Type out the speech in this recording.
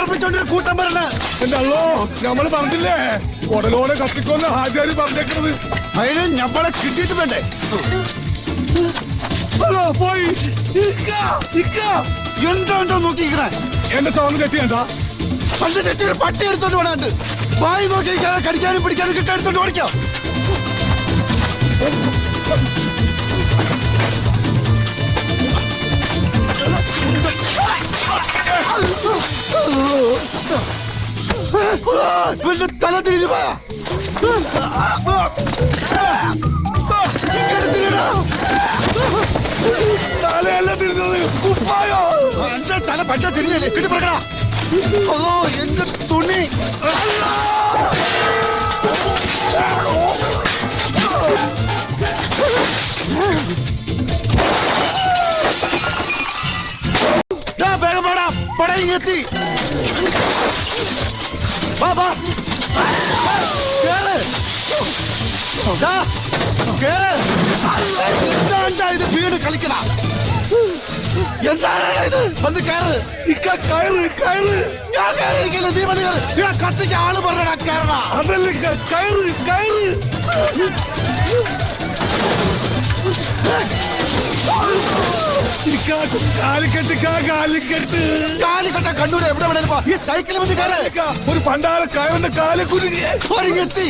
പറപ്പിച്ചോണ്ടൊരു കൂട്ടം വരണ എന്തല്ലോ നമ്മൾ പറഞ്ഞില്ലേ? ഉടലോടെ കത്തിക്കൊന്ന് ഹാജാരി പറഞ്ഞേക്കുന്നത് അതിന് ഞമ്മളെ കിട്ടിയിട്ട് വേണ്ടേ? ഹലോ പോയി. ഇക്ക, ഇക്ക. എന്തോ എന്തോ നോക്കിയിരിക്കണേ? എന്റെ സൗണ്ട് തെറ്റിയണ്ട? പണ്ട് ചെട്ടിയിൽ പട്ടി എടുത്തോണ്ട് വേണാണ്ട് വായി നോക്കി നിൽക്കാതെ കടിക്കാനും പിടിക്കാനും കിട്ടാൻ എടുത്തോണ്ട് ഓടിക്കോ. ഇവന്റെ തല തിരിഞ്ഞു പോയാ. തലയല്ല തിരിഞ്ഞത് കുപ്പായോ? എന്റെ തല പറ്റ തിരിഞ്ഞല്ലേ? കിട്ടി പറക്കടാ ഓ എന്റെ തുണി? ദാ, കേറ്. ദാ, കേറ്. എന്താണ്ടാ ഇത് വീട് കളിക്കണ? എന്താണ് ഇത്? വന്ന് കയറ് ഇക്ക കയറ് കയറ്. ഞാൻ കയറിയിരിക്കില്ല നീ മതി കയറ് കത്തിക്ക് ആൾ പറഞ്ഞടാ കയറണ അതല്ല കയറ് കയറ്. കാലിക്കെട്ട് ഇക്ക, കാലിക്കെട്ട് കാലിക്കട്ട കണ്ണൂര് എവിടെ വേണേലും പോ. ഈ സൈക്കിൾ വന്ന് കയറ് ഇക്ക, ഒരു പണ്ടാര കയറിന്റെ കാല് കുരുങ്ങി ഒരുങ്ങെത്തി